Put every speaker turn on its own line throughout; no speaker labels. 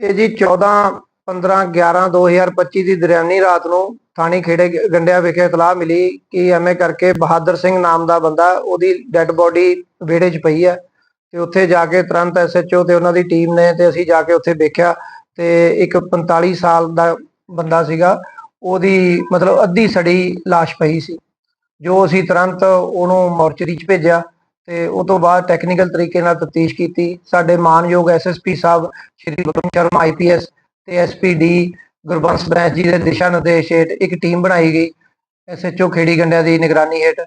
ਇਹ ਜੀ 14 15 11 2025 ਦੀ ਦਰਿਆਨੀ ਰਾਤ ਨੂੰ ਥਾਣੀ ਖੇੜੇ ਗੰਡਿਆ ਵਿਖੇ ਇਤਲਾਹ ਮਿਲੀ ਕਿ ਐਵੇਂ ਕਰਕੇ ਬਹਾਦਰ ਸਿੰਘ ਨਾਮ ਦਾ ਬੰਦਾ ਉਹਦੀ ਡੈੱਡ ਬੋਡੀ ਵਿਹੜੇ 'ਚ ਪਈ ਹੈ ਤੇ ਉੱਥੇ ਜਾ ਕੇ ਤੁਰੰਤ ਐਸਐਚਓ ਤੇ ਉਹਨਾਂ ਦੀ ਟੀਮ ਨੇ ਤੇ ਅਸੀਂ ਜਾ ਕੇ ਉੱਥੇ ਵੇਖਿਆ ਤੇ ਇੱਕ 45 ਸਾਲ ਦਾ ਬੰਦਾ ਸੀਗਾ, ਉਹਦੀ ਮਤਲਬ ਅੱਧੀ ਸੜੀ ਲਾਸ਼ ਪਈ ਸੀ, ਜੋ ਅਸੀਂ ਤੁਰੰਤ ਉਹਨੂੰ ਮੋਰਚਰੀ 'ਚ ਭੇਜਿਆ ਤੇ ਉਹ ਤੋਂ ਬਾਅਦ ਟੈਕਨੀਕਲ ਤਰੀਕੇ ਨਾਲ ਤਫਤੀਸ਼ ਕੀਤੀ। ਸਾਡੇ ਮਾਨਯੋਗ ਐਸਐਸਪੀ ਸਾਹਿਬ ਸ਼੍ਰੀ ਗੁਰਮ ਸ਼ਰਮਾ ਆਈਪੀਐਸ ਤੇ ਐਸਪੀਡੀ ਗੁਰਬੰਸ ਬੈਂਸ ਜੀ ਦੇ ਦਿਸ਼ਾ ਨਿਰਦੇਸ਼ ਹੇਠ ਇੱਕ ਟੀਮ ਬਣਾਈ ਗਈ। ਐਸਐਚਓ ਖੇੜੀ ਗੰਡਿਆਂ ਦੀ ਨਿਗਰਾਨੀ ਹੇਠ।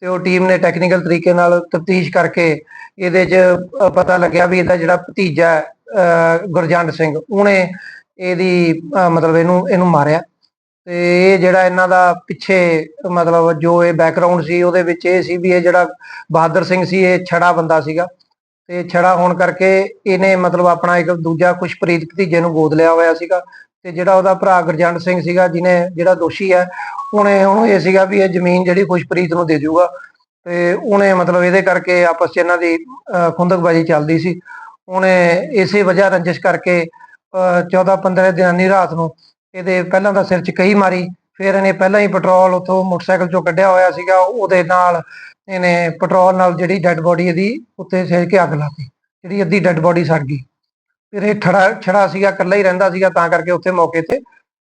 ਤੇ ਉਹ ਟੀਮ ਨੇ ਟੈਕਨੀਕਲ ਤਰੀਕੇ ਨਾਲ ਤਫਤੀਸ਼ ਕਰਕੇ ਇਹਦੇ 'ਚ ਪਤਾ ਲੱਗਿਆ ਵੀ ਇਹਦਾ ਜਿਹੜਾ ਭਤੀਜਾ ਹੈ, ਅ, ਗੁਰਜੰਟ ਸਿੰਘ ਉਹਨੇ ਇਹਦੀ ਮਤਲਬ ਇਹਨੂੰ ਇਹਨੂੰ ਮਾਰਿਆ। ਤੇ ਇਹ ਜਿਹੜਾ ਇਹਨਾਂ ਦਾ ਪਿੱਛੇ ਮਤਲਬ ਜੋ ਇਹ ਬੈਕਗ੍ਰਾਉਂਡ ਸੀ ਉਹਦੇ ਵਿੱਚ ਇਹ ਸੀ ਵੀ ਇਹ ਜਿਹੜਾ ਬਹਾਦਰ ਸਿੰਘ ਸੀ ਇਹ ਛੜਾ ਬੰਦਾ ਸੀਗਾ। ਤੇ ਛੜਾ ਹੋਣ ਕਰਕੇ ਇਹਨੇ ਮਤਲਬ ਆਪਣਾ ਇੱਕ ਦੂਜਾ ਖੁਸ਼ਪ੍ਰੀਤ ਭਤੀਜੇ ਨੂੰ ਗੋਦ ਲਿਆ ਹੋਇਆ ਸੀਗਾ ਤੇ ਜਿਹੜਾ ਉਹਦਾ ਭਰਾ ਗੁਰਜੰਟ ਸਿੰਘ ਸੀਗਾ ਜਿਹਨੇ ਜਿਹੜਾ ਦੋਸ਼ੀ ਹੈ ਉਹਨੇ ਉਹਨੂੰ ਇਹ ਸੀਗਾ ਵੀ ਇਹ ਜ਼ਮੀਨ ਜਿਹੜੀ ਖੁਸ਼ਪ੍ਰੀਤ ਨੂੰ ਦੇ ਜਾਊਗਾ ਤੇ ਉਹਨੇ ਮਤਲਬ ਇਹਦੇ ਕਰਕੇ ਆਪਸ 'ਚ ਇਹਨਾਂ ਦੀ ਅਹ, ਖੁੰਦਕਬਾਜ਼ੀ ਚੱਲਦੀ ਸੀ। ਉਹਨੇ ਇਸੇ ਵਜ੍ਹਾ ਰੰਜਿਸ਼ ਕਰਕੇ 14 15 ਦਿਨਾਂ ਦੀ ਰਾਤ ਨੂੰ ਇਹਦੇ ਪਹਿਲਾਂ ਤਾਂ ਸਿਰ 'ਚ ਕਈ ਮਾਰੀ ਫਿਰ ਇਹਨੇ ਪਹਿਲਾਂ ਹੀ ਪੈਟਰੋਲ ਉਥੋਂ ਮੋਟਰਸਾਈਕਲ 'ਚੋਂ ਕੱਢਿਆ ਹੋਇਆ ਸੀਗਾ ਉਹਦੇ ਨਾਲ ਇਹਨੇ ਪੈਟਰੋਲ ਨਾਲ ਜਿਹੜੀ ਡੈੱਡ ਬੋਡੀ ਇਹਦੀ ਉੱਤੇ ਸੇਕ ਕੇ ਅੱਗ ਲਾਤੀ ਜਿਹੜੀ ਅੱਧੀ ਡੈੱਡ ਬੋਡੀ ਸੜ ਗਈ। ਫਿਰ ਇਹ ਛੜਾ ਛੜਾ ਸੀਗਾ ਇਕੱਲਾ ਹੀ ਰਹਿੰਦਾ ਸੀਗਾ ਤਾਂ ਕਰਕੇ ਉੱਥੇ ਮੌਕੇ ਤੇ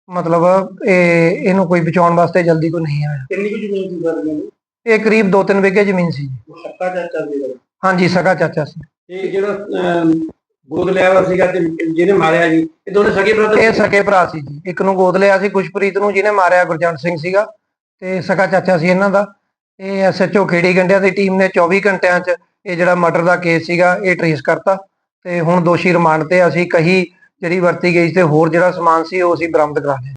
ਮਤਲਬ ਇਹ ਇਹਨੂੰ ਕੋਈ ਬਚਾਉਣ ਵਾਸਤੇ ਜਲਦੀ ਕੋਈ ਨਹੀਂ ਆਇਆ।
ਕਿੰਨੀ ਕੁ ਜ਼ਮੀਨ ਸੀ ਸਰ ਮੈਨੂੰ
ਇਹ ਕਰੀਬ 2-3 ਵਿਗੇ ਜ਼ਮੀਨ ਸੀ
ਸ਼ੱਕਾ ਚਾਚਾ ਸੀ।
ਹਾਂਜੀ ਸਗਾ ਚਾਚਾ ਸੀ।
ਤੇ ਜਿਹੜਾ ਗੋਦ ਲਿਆ ਹੋਇਆ ਸੀਗਾ ਤੇ ਜਿਹਨੇ ਮਾਰਿਆ ਜੀ, ਇਹ ਦੋਨੇ ਸਗੇ ਬ੍ਰਦਰ
ਇਹ ਸਕੇ ਭਰਾ ਸੀ ਜੀ। ਇੱਕ ਨੂੰ ਗੋਦ ਲਿਆ ਸੀ, ਖੁਸ਼ਪ੍ਰੀਤ ਨੂੰ, ਜਿਹਨੇ ਮਾਰਿਆ ਗੁਰਜੰਟ ਸਿੰਘ ਸੀਗਾ। ਤੇ ਸਕਾ ਚਾਚਾ ਸੀ ਇਹਨਾਂ ਦਾ। ਇਹ ਐਸਐਚਓ ਖੇੜੀ ਗੰਡਿਆਂ ਦੀ ਟੀਮ ਨੇ 24 ਘੰਟਿਆਂ 'ਚ ਇਹ ਜਿਹੜਾ ਮਰਡਰ ਦਾ ਕੇਸ ਸੀਗਾ, ਇਹ ਟ੍ਰੇਸ ਕਰਤਾ। ਤੇ ਹੁਣ ਦੋਸ਼ੀ ਰਿਮਾਂਡ ਤੇ ਅਸੀਂ ਕਹੀ ਜਿਹੜੀ ਵਰਤੀ ਗਈ ਸੀ ਤੇ ਹੋਰ ਜਿਹੜਾ ਸਮਾਨ ਸੀ, ਉਹ ਅਸੀਂ ਬਰਾਮਦ ਕਰਾ ਲਿਆ।